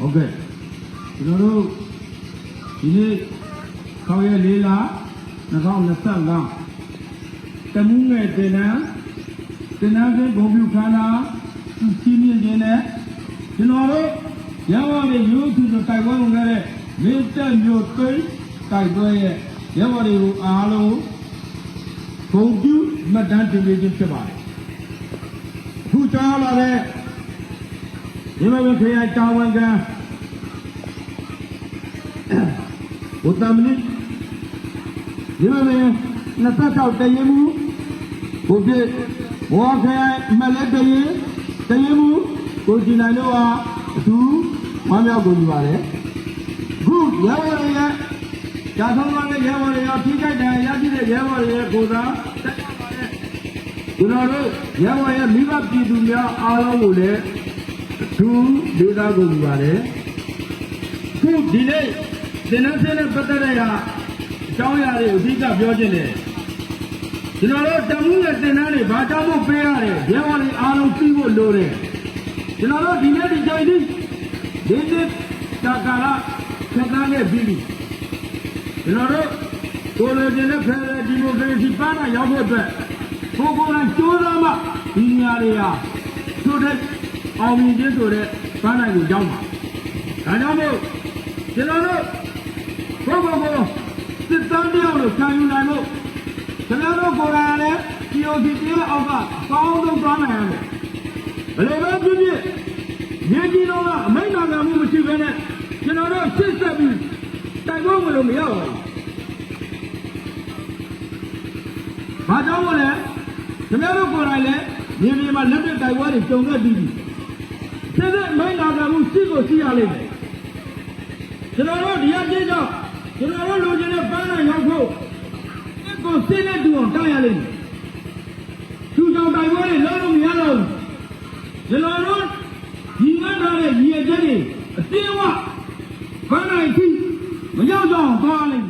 ဟုတ်ကဲ့ကျွန်တော်တို့ဒီနေ့ခေါင်းရက်၄လ2025တမူးငယ်တင်နန်းတင်နန်းစဉ်ဂုံပြူခန္ဓာသူစီးမြင့်ခြင်းနဲ့ကျွန်တော်တို့ရဝရရိုးစုဆိုတိုက်ပွဲဝင်ခဲ့တဲ့မင်းတက်မျိုးသိမ်းတိုက်ပွဲရဲ့ရဝရကိုအားလုံးဂုံပြူမှတ်တမ်းတင်ပေးခြင်းဖြစ်ပါတယ်ခုကြားလာတဲ့ ဒီမှာခရိုင်တာဝန်ခံဘုတ္တမနိဒီမှာ26တရင်မူဘုပြည့်ဘောခရိုင်မလက်တရင်တရင်မူကိုကြည်နိုင်တို့ဟာအတူဝမ်းမြောက်ကုန်ကြပါတယ်ခုရဝရရဲ့ဓာတ်ဆုံးတဲ့ရဝရရဲ့ထိခိုက်တယ်ရရှိတဲ့ရဝရရဲ့ကိုယ်သာတက်ကြပါတယ်ကျွန်တော်တို့ရဝရရဲ့မိဘပြည်သူများအားလုံးကိုလည်း သူဒေသကိုယူပါတယ်ခုဒီနေ့သင်္နဆင်းနဲ့ပတ်သက်တဲ့အကြောင်းအရာတွေအဓိကပြောခြင်းတယ်ကျွန်တော်တို့တမှုနဲ့သင်္နန်းတွေဘာကြောင့်မို့ပေးရတယ်ဘယ်ဝါလေးအားလုံးသိဖို့လိုတယ်ကျွန်တော်တို့ဒီနေ့ဒီကြိုင်ဒီဒီနေ့တာကာရခက်သားနဲ့ပြီးပြီကျွန်တော်တို့ကိုလိုချင်တဲ့ဖယ်ဒရယ်ဒီမိုကရေစီပါတာရောက်ဖို့အတွက်ကိုကိုယ်တိုင်ကြိုးစားမှဒီနေရာတွေဟာတို့တဲ့ အောင်မြင်ခြင်းဆိုတဲ့ပန်းနိုင်ကိုရောက်မှာဒါကြောင့်မို့ကျွန်တော်တို့ဘုဘဘစစ်တမ်းတယောက်လို့ခံယူနိုင်ဖို့ကျွန်တော်တို့ကိုယ်တိုင်လည်း POC တရားအောက်ကအကောင်းဆုံးသွားနိုင်ရမယ်ဘယ်လိုပဲဖြစ်ဖြစ်မြေကြီးတော့ကအမိန့်နာခံမှုမရှိဘဲနဲ့ကျွန်တော်တို့စစ်ဆက်ပြီးတိုက်ပွဲဝင်လို့မရပါဘူး။ဘာကြောင့်မို့လဲကျွန်တော်တို့ကိုယ်တိုင်လည်းမြေပြင်မှာလက်တွေ့တိုက်ပွဲတွေကြုံခဲ့ပြီးပြီ။ စစ်စစ်အမိန့်နာခံမှုရှိကိုရှိရလိမ့်မယ်။ကျွန်တော်တို့ဒီအချင်းကြောင့်ကျွန်တော်တို့လူချင်းတဲ့ပန်းနိုင်ရောက်ဖို့အကိုစစ်နဲ့တူအောင်တိုက်ရလိမ့်မယ်။သူကြောင့်တိုက်ပွဲတွေလုံးလို့မရတော့ဘူး။ကျွန်တော်တို့ဒီမှတ်ထားတဲ့ရည်ရွယ်ချက်တွေအတင်းအဝပန်းနိုင်ရှိမရောက်တော့အောင်သွားလိမ့်မယ်